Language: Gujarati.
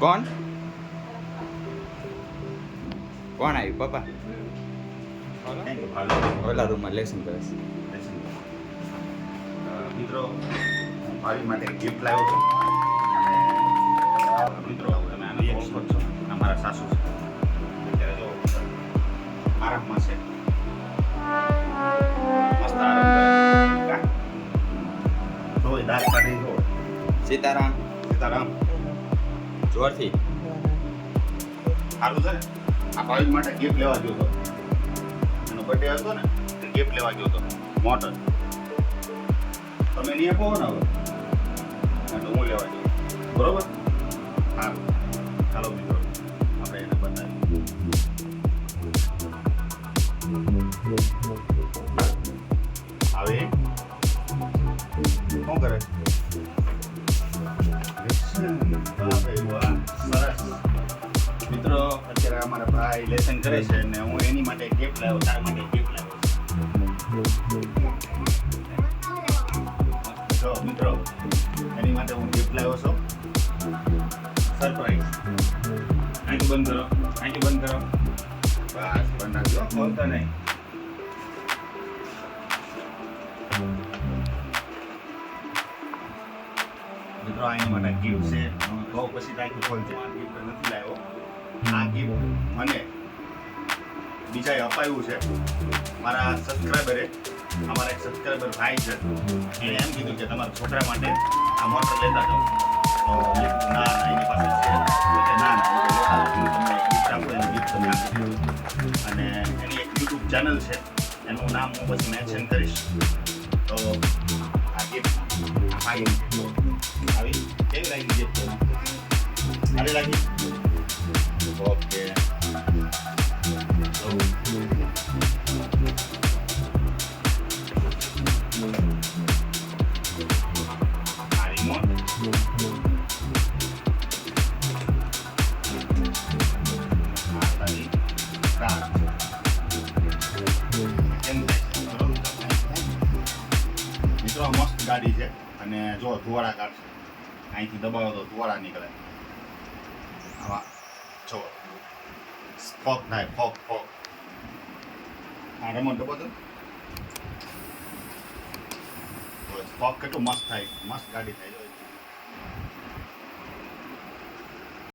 કોણ કોણ આવ્યું પપ્પા Thank you, ભાવિ. ઓલા રૂમમાં લેસન કરે છે અ, મિત્રો હું ભાવિ માટે ગિફ્ટ લાવ્યો છું અને મિત્રો તમે આને ઓળખો જ છો આ મારા સાસુ છે અત્યારે જો આરામમાં છે મસ્ત આરામ કરે તો એ દાંત કાઢી જો સીતારામ સીતારામ જોરથી. સારું છે. ને આ ભાવિ માટે ગિફ્ટ લેવા ગયો હતો. એનો બર્થડે હતો ને ગિફ્ટ લેવા ગયો હતો. મોટર. તમે નહીં આપો ને હવે. એટલે હું લેવા ગયો. બરોબર? હા ચાલો મિત્રો, આપણે એને બતાવીએ. હવે શું કરે? અમારા ભાઈ લેસન કરે છે અને હું એની માટે ગિફ્ટ લાવ્યો, તારા માટે ગિફ્ટ લાવ્યો. જો મિત્રો, એની માટે હું ગિફ્ટ લાવ્યો છું. સરપ્રાઈઝ આંખી બંધ કરો. આંખી બંધ કરો. બસ, બંધ નાખજો બોલતો નહીં. મિત્રો આની માટે ગિફ્ટ છે. બહુ પછી તાંખી ખોલજે આ ગિફ્ટ નથી લાવ્યો. આ ગિફ્ટ મને બીજાએ અપાયું છે. મારા સબસ્ક્રાઈબરે અમારા એક સબસ્ક્રાઈબર ભાઈ છે. એણે એમ કીધું કે તમારા છોકરા માટે આ મોટર લેતા જાઓ. તો ના ના એની પાસે છે. અને એની એક યુટ્યુબ ચેનલ છે. એનું નામ હું પછી મેન્શન કરીશ. તો આ ગિફ્ટ આવી, કેવી લાગી ગિફ્ટ સારી લાગી? મિત્રો મસ્ત ગાડી છે. અને જો ધુવાડા કાઢશે અહીંથી દબાવો તો ધુવાડા નીકળે. આવા. જો. ફોક થાય, ફોક ફોક. હા રમણ ડબો તો ફોક કેટલું મસ્ત થાય. મસ્ત ગાડી થાય.